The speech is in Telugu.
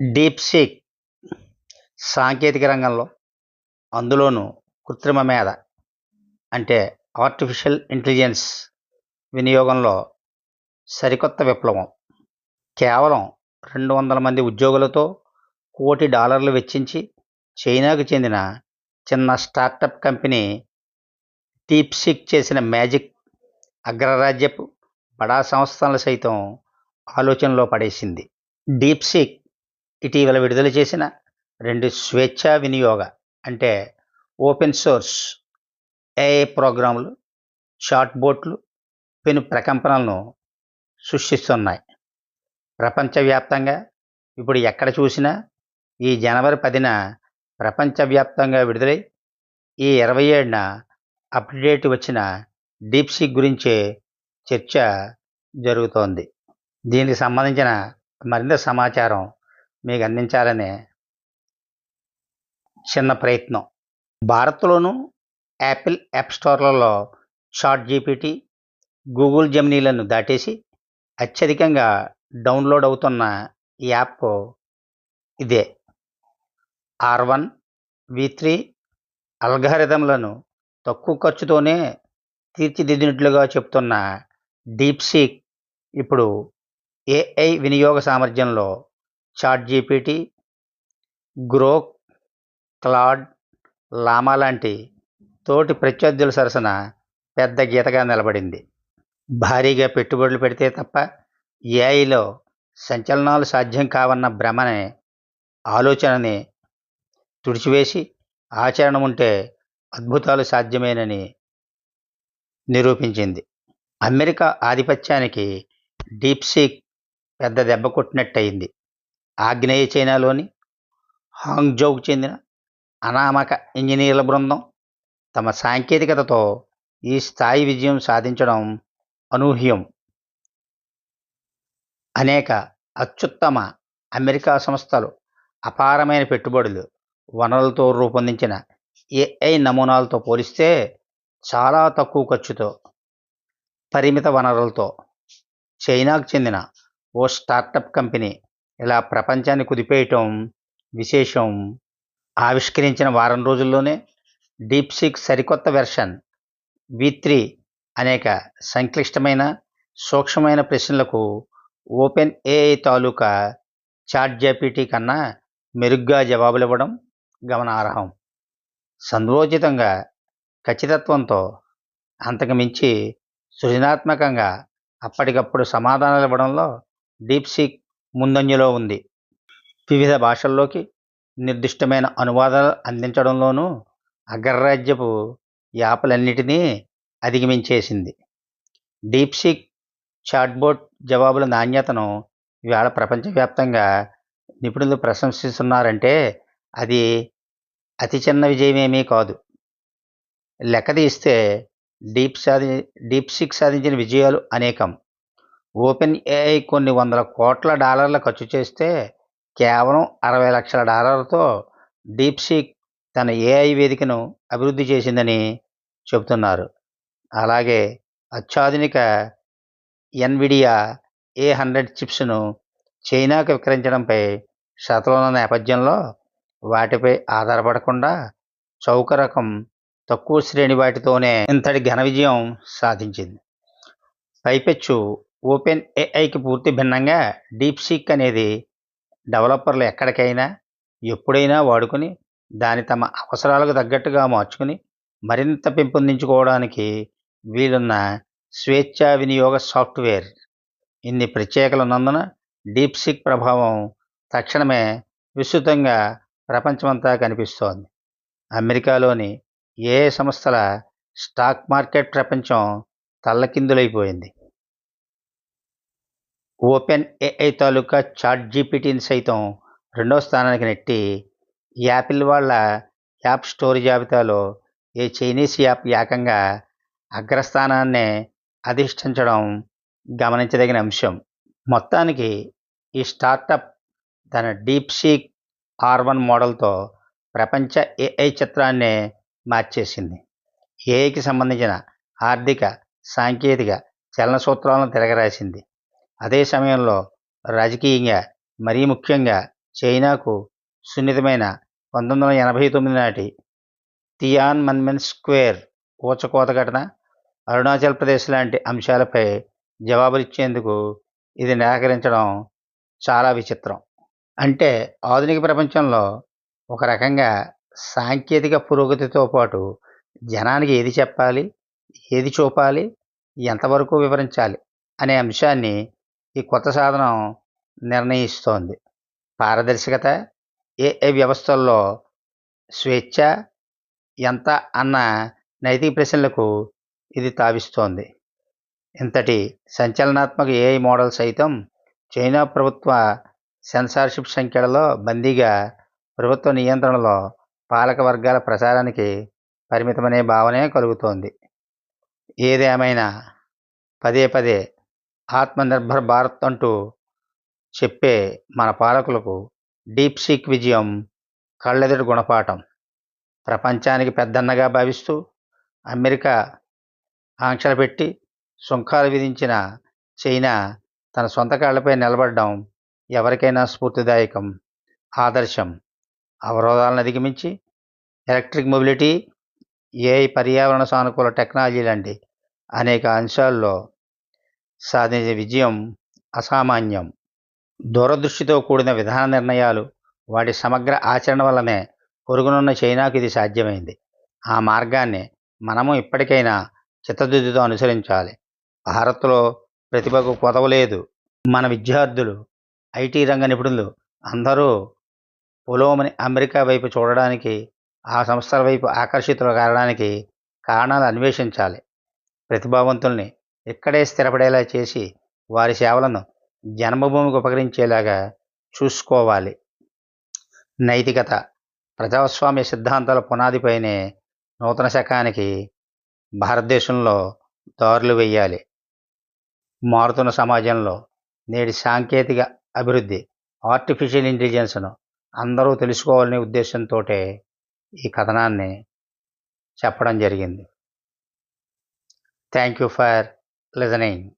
డీప్సీక్ సాంకేతిక రంగంలో అందులోనూ కృత్రిమ మేధ అంటే ఆర్టిఫిషియల్ ఇంటెలిజెన్స్ వినియోగంలో సరికొత్త విప్లవం. కేవలం రెండు వందల మంది ఉద్యోగులతో కోటి డాలర్లు వెచ్చించి చైనాకు చెందిన చిన్న స్టార్టప్ కంపెనీ డీప్సిక్ చేసిన మ్యాజిక్ అగ్రరాజ్యపు బడా సంస్థలను సైతం ఆలోచనలో పడేసింది. డీప్సిక్ ఇటీవల విడుదల చేసిన రెండు స్వేచ్ఛా వినియోగ అంటే ఓపెన్ సోర్స్ ఏఏ ప్రోగ్రాంలు షార్ట్ బోట్లు పెను ప్రకంపనలను సృష్టిస్తున్నాయి. ప్రపంచవ్యాప్తంగా ఇప్పుడు ఎక్కడ చూసినా ఈ జనవరి పదిన ప్రపంచవ్యాప్తంగా విడుదలై ఈ ఇరవై ఏడున అప్డేట్ వచ్చిన డీప్సీ గురించే చర్చ జరుగుతోంది. దీనికి సంబంధించిన మరింత సమాచారం మీకు అందించాలనే చిన్న ప్రయత్నం. భారత్లోనూ యాపిల్ యాప్ స్టోర్లలో షార్ట్ జీపీటీ గూగుల్ జెమినీలను దాటేసి అత్యధికంగా డౌన్లోడ్ అవుతున్న యాప్ ఇదే. ఆర్ వన్ వి త్రీ అల్గారిథంలను తక్కువ ఖర్చుతోనే తీర్చిదిద్దినట్లుగా చెప్తున్న డీప్ సీక్ ఇప్పుడు ఏఐ వినియోగ సామర్థ్యంలో చాట్ జీపీటీ గ్రోక్ క్లాడ్ లామా లాంటి తోటి ప్రత్యర్థుల సరసన పెద్ద గీతగా నిలబడింది. భారీగా పెట్టుబడులు పెడితే తప్ప ఏఐలో సంచలనాలు సాధ్యం కావన్న భ్రమనే ఆలోచనని తుడిచివేసి ఆచరణ ఉంటే అద్భుతాలు సాధ్యమేనని నిరూపించింది. అమెరికా ఆధిపత్యానికి డీప్సీక్ పెద్ద దెబ్బ కొట్టినట్టయింది. ఆగ్నేయ చైనాలోని హాంగ్జౌకు చెందిన అనామక ఇంజనీర్ల బృందం తమ సాంకేతికతతో ఈ స్థాయి విజయం సాధించడం అనూహ్యం. అనేక అత్యుత్తమ అమెరికా సంస్థలు అపారమైన పెట్టుబడులు వనరులతో రూపొందించిన ఏఐ నమూనాలతో పోలిస్తే చాలా తక్కువ ఖర్చుతో పరిమిత వనరులతో చైనాకు చెందిన ఓ స్టార్టప్ కంపెనీ ఇలా ప్రపంచాన్ని కుదిపేయటం విశేషం ఆవిష్కరించిన వారం రోజుల్లోనే డీప్ సిక్ సరికొత్త వెర్షన్ వి త్రీ అనేక సంక్లిష్టమైన సూక్ష్మమైన ప్రశ్నలకు ఓపెన్ ఏఐ తాలూకా చాట్ జేపీటీ కన్నా మెరుగ్గా జవాబులివ్వడం గమనార్హం. సందోచితంగా ఖచ్చితత్వంతో అంతకుమించి సృజనాత్మకంగా అప్పటికప్పుడు సమాధానాలు ఇవ్వడంలో డీప్ సిక్ ముందంజలో ఉంది. వివిధ భాషల్లోకి నిర్దిష్టమైన అనువాదాలు అందించడంలోనూ అగ్రరాజ్యపు యాపలన్నిటినీ అధిగమించేసింది. డీప్సిక్ చాట్బోట్ జవాబుల నాణ్యతను ఇవాళ ప్రపంచవ్యాప్తంగా నిపుణులు ప్రశంసిస్తున్నారంటే అది అతి చిన్న విజయమేమీ కాదు. లెక్కదీస్తే డీప్ సాధి డీప్సిక్ సాధించిన విజయాలు అనేకం. ఓపెన్ ఏఐ కొన్ని వందల కోట్ల డాలర్ల ఖర్చు చేస్తే కేవలం అరవై లక్షల డాలర్లతో డీప్సీక్ తన ఏఐ వేదికను అభివృద్ధి చేసిందని చెబుతున్నారు. అలాగే అత్యాధునిక ఎన్విడియా ఏ హండ్రెడ్ చిప్స్ను చైనాకు విక్రయించడంపై శతలున్న నేపథ్యంలో వాటిపై ఆధారపడకుండా చౌక రకం తక్కువ శ్రేణి వాటితోనే ఇంతటి ఘన విజయం సాధించింది. పైపెచ్చు ఓపెన్ ఏఐకి పూర్తి భిన్నంగా డీప్సీక్ అనేది డెవలపర్లు ఎక్కడికైనా ఎప్పుడైనా వాడుకుని దాని తమ అవసరాలకు తగ్గట్టుగా మార్చుకుని మరింత పెంపొందించుకోవడానికి వీలున్న స్వేచ్ఛా వినియోగ సాఫ్ట్వేర్. ఇన్ని ప్రత్యేకలు ఉన్నందున డీప్సిక్ ప్రభావం తక్షణమే విస్తృతంగా ప్రపంచమంతా కనిపిస్తోంది. అమెరికాలోని ఏ సంస్థల స్టాక్ మార్కెట్ ప్రపంచం తల్లకిందులైపోయింది. ఓపెన్ ఏఐ తాలూకా చాట్ జీపీటీని సైతం రెండో స్థానానికి నెట్టి యాపిల్ వాళ్ళ యాప్ స్టోర్ జాబితాలో ఏ చైనీస్ యాప్ ఏకంగా అగ్రస్థానాన్నే అధిష్ఠించడం గమనించదగిన అంశం. మొత్తానికి ఈ స్టార్టప్ తన డీప్ సీక్ ఆర్ వన్ మోడల్తో ప్రపంచ ఏఐ చిత్రాన్నే మార్చేసింది. ఏఐకి సంబంధించిన ఆర్థిక సాంకేతిక చలన సూత్రాలను తిరగరాసింది. అదే సమయంలో రాజకీయంగా మరీ ముఖ్యంగా చైనాకు సున్నితమైన పంతొమ్మిది వందల ఎనభై తొమ్మిది నాటి తియాన్ మన్మెన్ స్క్వేర్ ఊచకోత ఘటన అరుణాచల్ ప్రదేశ్ లాంటి అంశాలపై జవాబులిచ్చేందుకు ఇది నిరాకరించడం చాలా విచిత్రం. అంటే ఆధునిక ప్రపంచంలో ఒక రకంగా సాంకేతిక పురోగతితో పాటు జనానికి ఏది చెప్పాలి ఏది చూపాలి ఎంతవరకు వివరించాలి అనే అంశాన్ని ఈ కొత్త సాధనం నిర్ణయిస్తోంది. పారదర్శకత ఏఐ వ్యవస్థల్లో స్వేచ్ఛ ఎంత అన్న నైతిక ప్రశ్నలకు ఇది తావిస్తోంది. ఇంతటి సంచలనాత్మక ఏఐ మోడల్ సైతం చైనా ప్రభుత్వ సెన్సార్షిప్ సంఖ్యలలో బందీగా ప్రభుత్వ నియంత్రణలో పాలక వర్గాల ప్రచారానికి పరిమితమనే భావనే కలుగుతోంది. ఏదేమైనా పదే పదే ఆత్మనిర్భర్ భారత్ అంటూ చెప్పే మన పాలకులకు డీప్ సీక్ విజయం కళ్ళెదుటి గుణపాఠం. ప్రపంచానికి పెద్దన్నగా భావిస్తూ అమెరికా ఆంక్షలు పెట్టి సుంకాలు విధించిన చైనా తన సొంత కాళ్ళపై నిలబడడం ఎవరికైనా స్ఫూర్తిదాయకం. ఆదర్శం. అవరోధాలను అధిగమించి ఎలక్ట్రిక్ మొబిలిటీ ఏఐ పర్యావరణ సానుకూల టెక్నాలజీ లాంటి అనేక అంశాల్లో సాధించే విజయం అసామాన్యం. దూరదృష్టితో కూడిన విధాన నిర్ణయాలు వాటి సమగ్ర ఆచరణ వల్లనే పొరుగునున్న చైనాకు ఇది సాధ్యమైంది. ఆ మార్గాన్ని మనము ఇప్పటికైనా చిత్తశుద్ధితో అనుసరించాలి. భారత్లో ప్రతిభకు కొదవలేదు మన విద్యార్థులు ఐటీ రంగ నిపుణులు అందరూ పొలోమని అమెరికా వైపు చూడడానికి ఆ సంస్థల వైపు ఆకర్షితులు కావడానికి కారణాలు అన్వేషించాలి. ప్రతిభావంతుల్ని ఇక్కడే స్థిరపడేలా చేసి వారి సేవలను జన్మభూమికి ఉపకరించేలాగా చూసుకోవాలి. నైతికత ప్రజాస్వామ్య సిద్ధాంతాల పునాదిపైనే నూతన శకానికి భారతదేశంలో దారులు వేయాలి. మారుతున్న సమాజంలో నేటి సాంకేతిక అభివృద్ధి ఆర్టిఫిషియల్ ఇంటెలిజెన్స్ను అందరూ తెలుసుకోవాలనే ఉద్దేశంతో ఈ కథనాన్ని చెప్పడం జరిగింది. Thank you for listening